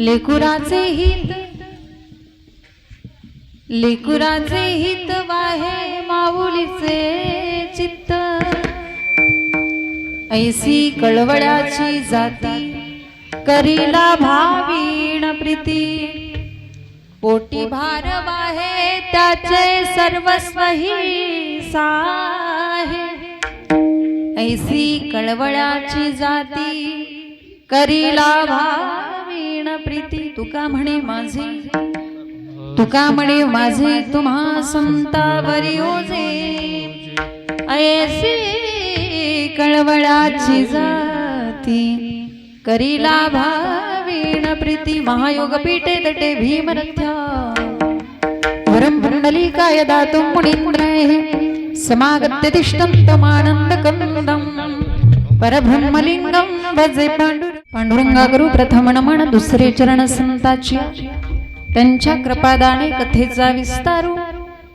लेकुराचे हित. लेकुराचे हित वाहे माऊलीचे चित्त. ऐसी कळवळ्याची जाती करीला भावीण प्रीती. पोटी भार वाहे त्याचे सर्वस्व ही साहे. ऐसी कळवळ्याची जाती करीला भावीण प्रीती तुका म्हणे माझे. तुका म्हणे माझे तुम्हा संतावरी ओझे. ऐसी कळवळाची जाती. करीला भावीण प्रीती महायोग पीठे तटे भीमरथ्या वरं पुंडलीकाय दातुं मुनीन्द्रैः समागत्य तिष्ठन्तमानन्दकन्दम् परब्रह्मलिंगम भजे पांडुर पांडुरंगा गुरु प्रथम नमन दुसरे चरण संताची. त्यांच्या कृपादाने कथेचा विस्तारू.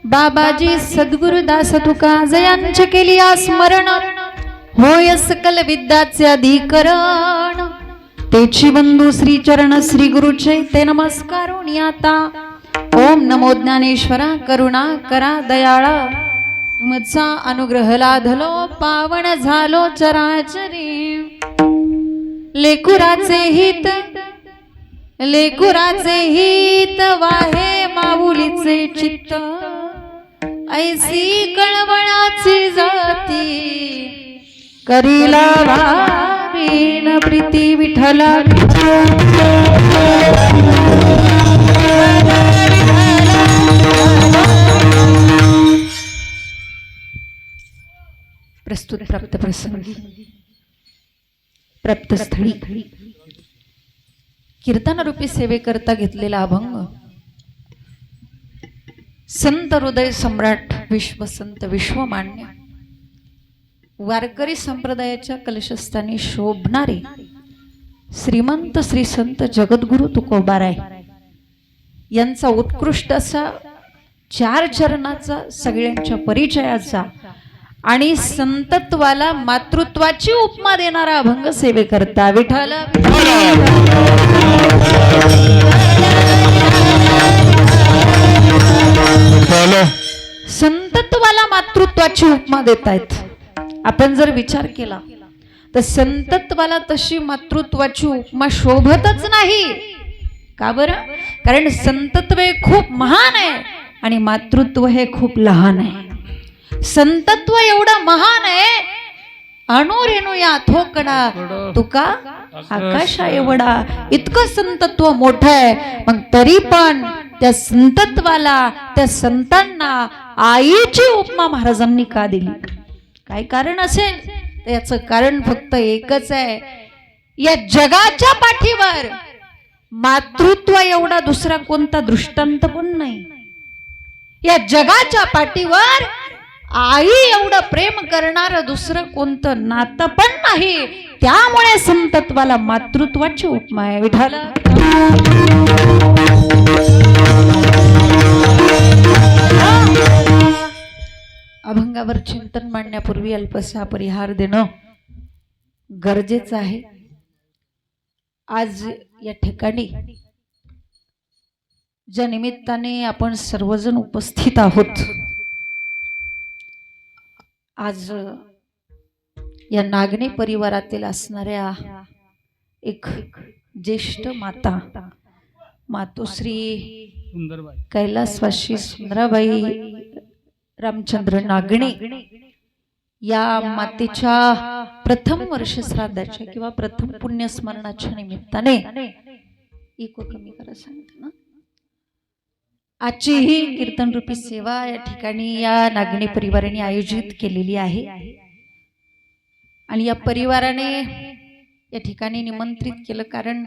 बाबाजी सद्गुरु दास तुका जयांचे केली आ स्मरण होय सकल विद्याचे अधिकरण. तेची बंधू श्री चरण श्री गुरुचे ते नमस्कारून आता. ओम नमो ज्ञानेश्वरा करुणा करा दयाळा. तुमचा अनुग्रह लाधलो पावन झालो चराचरी. लेकुराचे हित लेकुराचे हित वाहे माऊलीचे चित्त. ऐसी कळवळाची जाती करीला भावीन प्रीती विठला प्रस्तुत प्राप्त प्रसंगी. प्राप्तस्थळी कीर्तनरूपी सेवेकरता घेतलेला अभंग. संत हृदय सम्राट विश्वसंत विश्वमान्य. वारकरी संप्रदायाच्या कलशस्थानी शोभणारे श्रीमंत श्री संत जगद्गुरु तुकोबाराय. यांचा उत्कृष्ट असा चार चरणाचा सगळ्यांच्या परिचयाचा आणि संतत्वाला मातृत्वाची उपमा देणारा अभंग सेवेकरता विठाल संतत्वाला मातृत्वाची उपमा देत आहेत आपण जर विचार केला तर संतत्वाला तशी मातृत्वाची उपमा शोभतच नाही. का बरं? कारण संतत्व हे खूप महान आहे आणि मातृत्व हे खूप लहान आहे. संतत्व एवढं महान आहे. अणुरेणू या थोकडा तुका आकाशा एवढा. इतकं संतत्व मोठं आहे. मग तरी पण त्या संतत्वाला त्या संतांना आईची उपमा महाराजांनी का दिली? काय कारण असेल? याचं कारण फक्त एकच आहे. या जगाच्या पाठीवर मातृत्व एवढा दुसरा कोणता दृष्टांत पण नाही. या जगाच्या पाठीवर आई एवढं प्रेम करणार दुसरं कोणतं नातं पण नाही. त्यामुळे संतत्वाला मातृत्वाची उपमा आहे विठाल अभंगावर चिंतन मांडण्यापूर्वी अल्पसा परिहार देणं गरजेचं आहे. आज या ठिकाणी ज्या निमित्ताने आपण सर्वजण उपस्थित आहोत आज या नागणे परिवारातील असणाऱ्या एक ज्येष्ठ माता मातोश्री कैलासवासी सुंदराबाई रामचंद्र नागणे या मातेच्या प्रथम वर्ष श्राद्धाच्या किंवा प्रथम पुण्यस्मरणाच्या निमित्ताने इको कमी करा सांगते ना. आजची ही कीर्तन रूपी सेवा या ठिकाणी या नागणी परिवाराने आयोजित केलेली आहे. आणि या परिवाराने या ठिकाणी निमंत्रित केलं कारण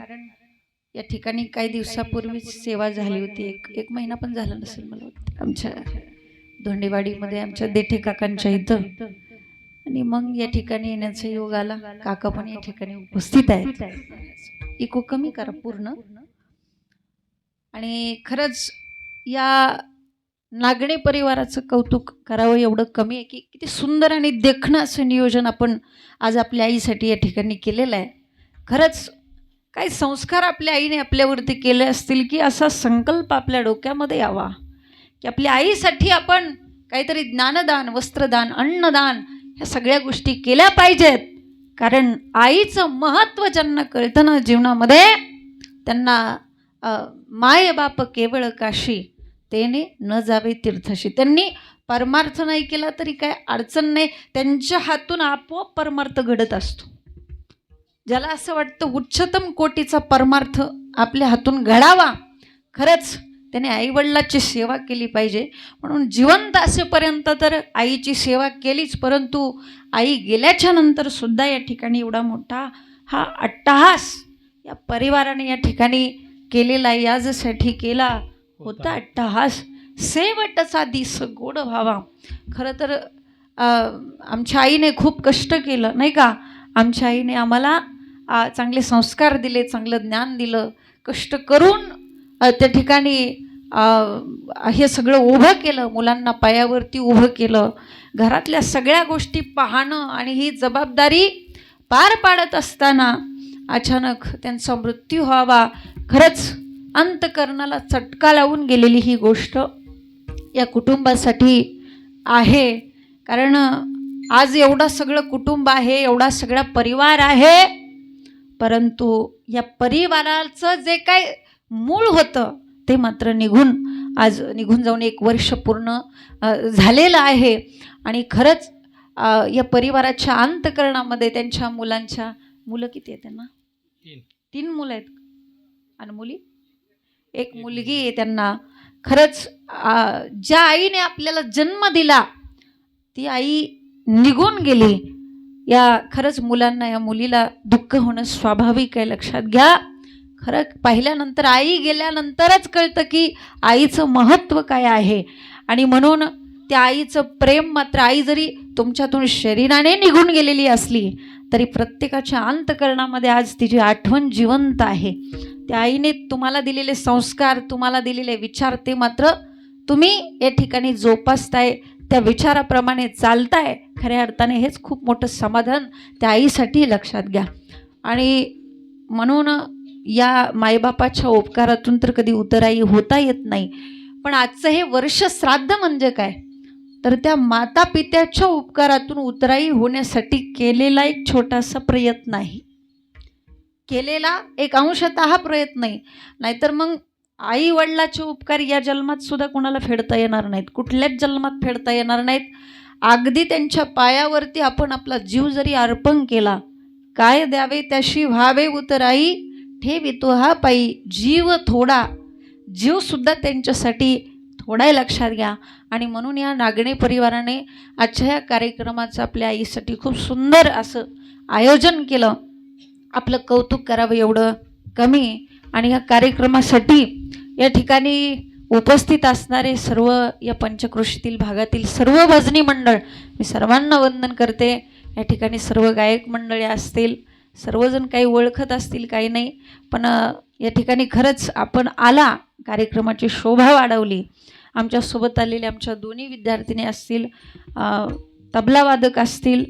या ठिकाणी काही दिवसापूर्वीच सेवा झाली होती. एक एक महिना पण झाला नसेल मला वाटतं. आमच्या धोंडेवाडीमध्ये आमच्या देठे काकांच्या इथं. आणि मग या ठिकाणी येण्याचा योग आला. काका पण या ठिकाणी उपस्थित आहेत. इको कमी करा पूर्ण. आणि खरंच या नागणे परिवाराचं कौतुक करावं एवढं कमी आहे की किती सुंदर आणि देखणं असं नियोजन आपण आज आपल्या आईसाठी या ठिकाणी केलेलं आहे. खरंच काही संस्कार आपल्या आईने आपल्यावरती केले असतील की असा संकल्प आपल्या डोक्यामध्ये यावा की आपल्या आईसाठी आपण काहीतरी ज्ञानदान वस्त्रदान अन्नदान ह्या सगळ्या गोष्टी केल्या पाहिजेत. कारण आईचं महत्त्व ज्यांना कळतं ना जीवनामध्ये त्यांना माय बाप केवळ काशी तेने न जावे तीर्थशी. त्यांनी परमार्थ नाही केला तरी काय अडचण नाही. त्यांच्या हातून आपोआप परमार्थ घडत असतो. ज्याला असं वाटतं उच्चतम कोटीचा परमार्थ आपल्या हातून घडावा. खरंच त्याने आईवडिलाची सेवा केली पाहिजे. म्हणून जिवंत असेपर्यंत तर आईची सेवा केलीच. परंतु आई गेल्याच्यानंतर सुद्धा या ठिकाणी एवढा मोठा हा अट्टहास या परिवाराने या ठिकाणी केलेला याजसाठी केला. होता. अट्टहास सेवटचा दिस गोड व्हावा. खरं तर आमच्या आईने खूप कष्ट केलं नाही का? आमच्या आईने आम्हाला चांगले संस्कार दिले चांगलं ज्ञान दिलं. कष्ट करून त्या ठिकाणी हे सगळं उभं केलं मुलांना पायावरती उभं केलं. घरातल्या सगळ्या गोष्टी पाहणं आणि ही जबाबदारी पार पाडत असताना अचानक त्यांचा मृत्यू व्हावा. खरंच अंतकरणाला चटका लावून गेलेली ही गोष्ट या कुटुंबासाठी आहे. कारण आज एवढं सगळं कुटुंब आहे एवढा सगळा परिवार आहे परंतु या परिवाराचं जे काय मूळ होतं ते मात्र निघून आज निघून जाऊन एक वर्ष पूर्ण झालेलं आहे. आणि खरंच या परिवाराच्या अंतकरणामध्ये त्यांच्या मुलांच्या मुलं किती आहेत त्यांना? तीन. तीन मुलं आहेत. आणि मुली? एक मुलगी आहे त्यांना. खरंच ज्या आईने आपल्याला जन्म दिला ती आई निघून गेली. या खरंच मुलांना या मुलीला दुःख होणं स्वाभाविक आहे लक्षात घ्या. खरं पाहिल्यानंतर आई गेल्यानंतरच कळतं की आईचं महत्त्व काय आहे. आणि म्हणून त्या आईचं प्रेम मात्र आई जरी तुमच्यातून शरीराने निघून गेलेली असली तरी प्रत्येकाच्या अंतकरणामध्ये आज तिची आठवण जिवंत आहे. त्या आईने तुम्हाला दिलेले संस्कार तुम्हाला दिलेले विचार ते मात्र तुम्ही या ठिकाणी जोपासताय त्या विचाराप्रमाणे चालताय. खऱ्या अर्थाने हेच खूप मोठं समाधान त्या आईसाठी लक्षात घ्या. आणि म्हणून या मायबापाच्या उपकारातून तर कधी उतराई होता येत नाही. पण आजचं हे वर्ष श्राद्ध म्हणजे काय? तर त्या माता पित्याच्या उपकारातून उतराई होण्यासाठी केलेला एक छोटासा प्रयत्न आहे. केलेला एक अंशतः प्रयत्न आहे. नाहीतर मग आई वडिलाचे उपकार या जन्मात सुद्धा कोणाला फेडता येणार नाहीत. कुठल्याच जन्मात फेडता येणार नाहीत. अगदी त्यांच्या पायावरती आपण आपला जीव जरी अर्पण केला काय द्यावे त्याशी व्हावे उतराई ठेवितो हा पायी. जीव थोडा. जीवसुद्धा त्यांच्यासाठी थोडाही लक्षात घ्या. आणि म्हणून या नागणे परिवाराने आजच्या या कार्यक्रमाचं आपल्या आईसाठी खूप सुंदर असं आयोजन केलं. आपलं कौतुक करावं एवढं कमी. आणि या कार्यक्रमासाठी या ठिकाणी उपस्थित असणारे सर्व या पंचकृषीतील भागातील सर्व भजनी मंडळ मी सर्वांना वंदन करते. या ठिकाणी सर्व गायक मंडळी असतील सर्वजण काही ओळखत असतील काही नाही. पण या ठिकाणी खरंच आपण आला कार्यक्रमाची शोभा वाढवली. आमच्यासोबत आलेले आमच्या दोन्ही विद्यार्थिनी असतील तबलावादक असतील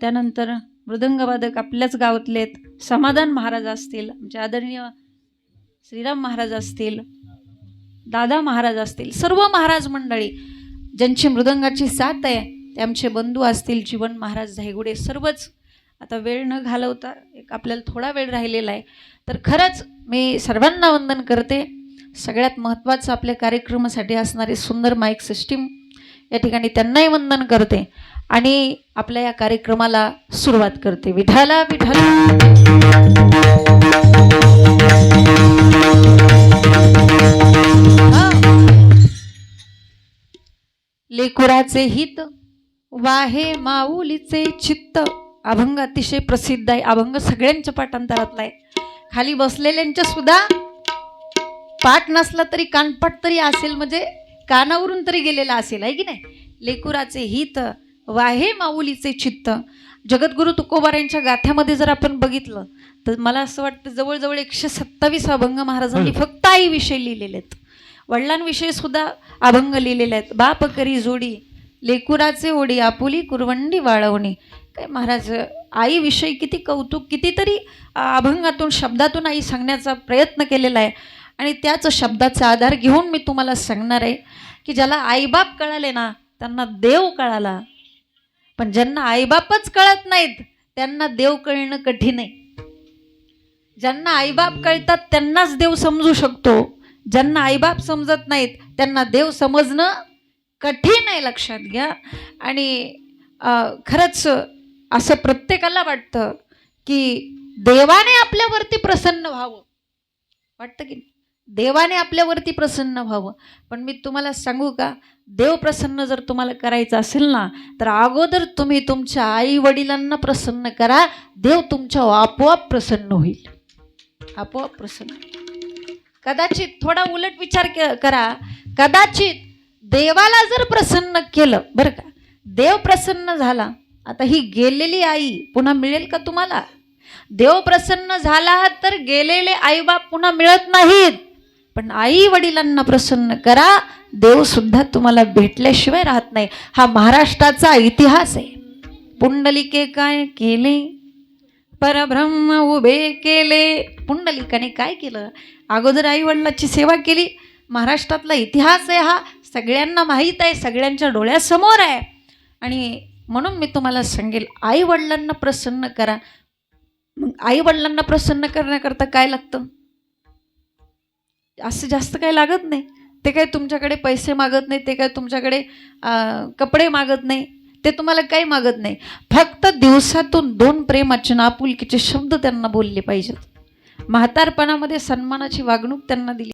त्यानंतर मृदंगवादक आपल्याच गावातले आहेत समाधान महाराज असतील आमचे आदरणीय श्रीराम महाराज असतील दादा महाराज असतील सर्व महाराज मंडळी ज्यांची मृदंगाची साथ आहे ते आमचे बंधू असतील जीवन महाराज धायगुडे सर्वच. आता वेळ न घालवता एक आपल्याला थोडा वेळ राहिलेला आहे. तर खरंच मी सर्वांना वंदन करते. सगळ्यात महत्त्वाचं आपल्या कार्यक्रमासाठी असणारी सुंदर माईक सिस्टीम या ठिकाणी त्यांनाही वंदन करते आणि आपल्या या कार्यक्रमाला सुरुवात करते. विठाला विठाला लेकुराचे हित वाहे माऊलीचे चित्त. अभंग अतिशय प्रसिद्ध आहे. अभंग सगळ्यांच्या पाठांतरातला आहे. खाली बसलेल्यांच्या सुद्धा पाठ नसला तरी कानपाठ तरी असेल म्हणजे कानावरून तरी गेलेला असेल आहे की नाही? लेकुराचे हित वाहे माऊलीचे चित्त. जगद्गुरु तुकोबार यांच्या गाथ्यामध्ये जर आपण बघितलं तर मला असं वाटतं जवळजवळ एकशे सत्तावीस अभंग महाराजांनी फक्त आईविषयी लिहिलेले आहेत वडिलांविषयी सुद्धा अभंग लिहिलेले आहेत. बाप करी जोडी लेकुराचे ओढी आपुली कुरवंडी वाळवणी. काय महाराज आईविषयी किती कौतुक कितीतरी अभंगातून शब्दातून आई सांगण्याचा प्रयत्न केलेला आहे. आणि त्याच शब्दाचा आधार घेऊन मी तुम्हाला सांगणार आहे की ज्याला आईबाप कळाले ना त्यांना देव कळाला. पण ज्यांना आईबापच कळत नाहीत त्यांना देव कळणं कठीण आहे. ज्यांना आईबाप कळतात त्यांनाच देव समजू शकतो. ज्यांना आईबाप समजत नाहीत त्यांना देव समजणं कठीण आहे लक्षात घ्या. आणि खरंच असं प्रत्येकाला वाटतं की देवाने आपल्यावरती प्रसन्न व्हावं. वाटतं की देवाने आपल्यावरती प्रसन्न व्हावं. पण मी तुम्हाला सांगू का? देव प्रसन्न जर तुम्हाला करायचं असेल ना तर अगोदर तुम्ही तुमच्या आई वडिलांना प्रसन्न करा. देव तुमच्या आपोआप प्रसन्न होईल. आपोआप प्रसन्न कदाचित थोडा उलट विचार करा. कदाचित देवाला जर प्रसन्न केलं बरं का? देव प्रसन्न झाला. आता ही गेलेली आई पुन्हा मिळेल का तुम्हाला? देव प्रसन्न झाला तर गेलेले आईबाप पुन्हा मिळत नाहीत. पण आई वडिलांना प्रसन्न करा देव सुद्धा तुम्हाला भेटल्याशिवाय राहत नाही. हा महाराष्ट्राचा इतिहास आहे. पुंडलिके काय केले? परब्रह्म उभे केले. पुंडलिकाने काय केलं? अगोदर आई वडिलाची सेवा केली. महाराष्ट्रातला इतिहास आहे हा. सगळ्यांना माहीत आहे सगळ्यांच्या डोळ्यासमोर आहे. आणि म्हणून मी तुम्हाला सांगेल आई वडिलांना प्रसन्न करा. मग आई वडिलांना प्रसन्न करण्याकरता काय लागतं? असं जास्त काही लागत नाही. ते काय तुमच्याकडे पैसे मागत नाही ते काय तुमच्याकडे कपडे मागत नाही ते तुम्हाला काही मागत नाही. फक्त दिवसातून दोन प्रेमाचे आपुलकीचे शब्द त्यांना बोलले पाहिजेत. म्हातारपणामध्ये सन्मानाची वागणूक त्यांना दिली